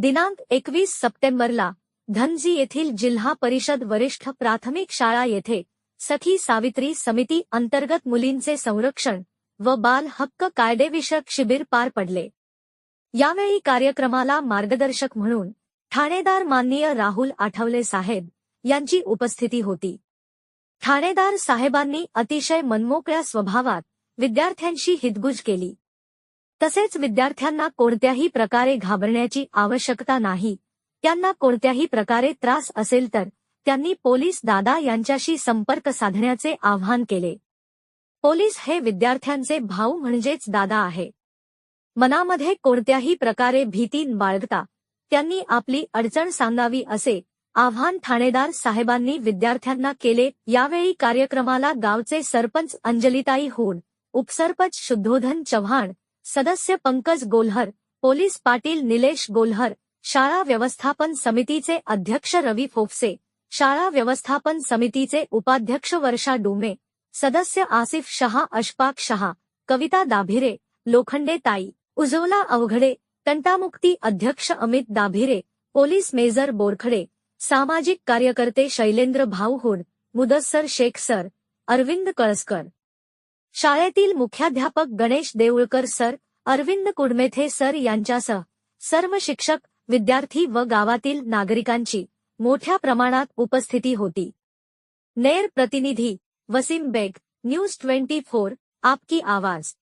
दिनांक एकवीस सप्टेंबरला धनजी येथील जिल्हा परिषद वरिष्ठ प्राथमिक शाळा येथे सखी सावित्री समिती अंतर्गत मुलींचे संरक्षण व बाल हक्क कायदेविषयक शिबिर पार पडले. यावेळी कार्यक्रमाला मार्गदर्शक म्हणून ठाणेदार माननीय राहुल आठवले साहेब यांची उपस्थिती होती. ठाणेदार साहेबांनी अतिशय मनमोकळ्या स्वभावात विद्यार्थ्यांशी हितगुज केली. तसेच विद्यार्थ्यांना कोणत्याही प्रकारे घाबरण्याची आवश्यकता नाही. त्यांना कोणत्याही प्रकारे त्रास असेल तर त्यांनी पोलीस दादा यांच्याशी संपर्क साधण्याचे आवाहन केले. पोलीस हे विद्यार्थ्यांचे भाऊ म्हणजेच दादा आहे. मनामध्ये कोणत्याही प्रकारे भीती बाळगता त्यांनी आपली अडचण सांगावी असे आव्हान ठाणेदार साहेबांनी विद्यार्थ्यांना केले. यावेळी कार्यक्रमाला गावचे सरपंच अंजलिताई होड उपसरपंच शुद्धोधन चव्हाण सदस्य पंकज गोल्हर पोलीस पाटील निलेश गोल्हर शाळा व्यवस्थापन समितीचे अध्यक्ष रवी फोफसे शाळा व्यवस्थापन समितीचे उपाध्यक्ष वर्षा डोमे सदस्य आसिफ शहा अशफाक शहा कविता दाभिरे लोखंडे ताई उजवला अवघडे तंटामुक्ती अध्यक्ष अमित दाभिरे पोलीस मेजर बोरखडे सामाजिक कार्यकर्ते शैलेंद्र भाऊहोड मुदस्सर शेख सर अरविंद कळसकर. शाळेतील मुख्याध्यापक गणेश देऊळकर सर अरविंद कुडमेथे सर यांच्यासह सर्व शिक्षक विद्यार्थी व गावातील नागरिकांची मोठ्या प्रमाणात उपस्थिती होती. नेर प्रतिनिधी Wasim Baig news twenty four आपकी आवाज.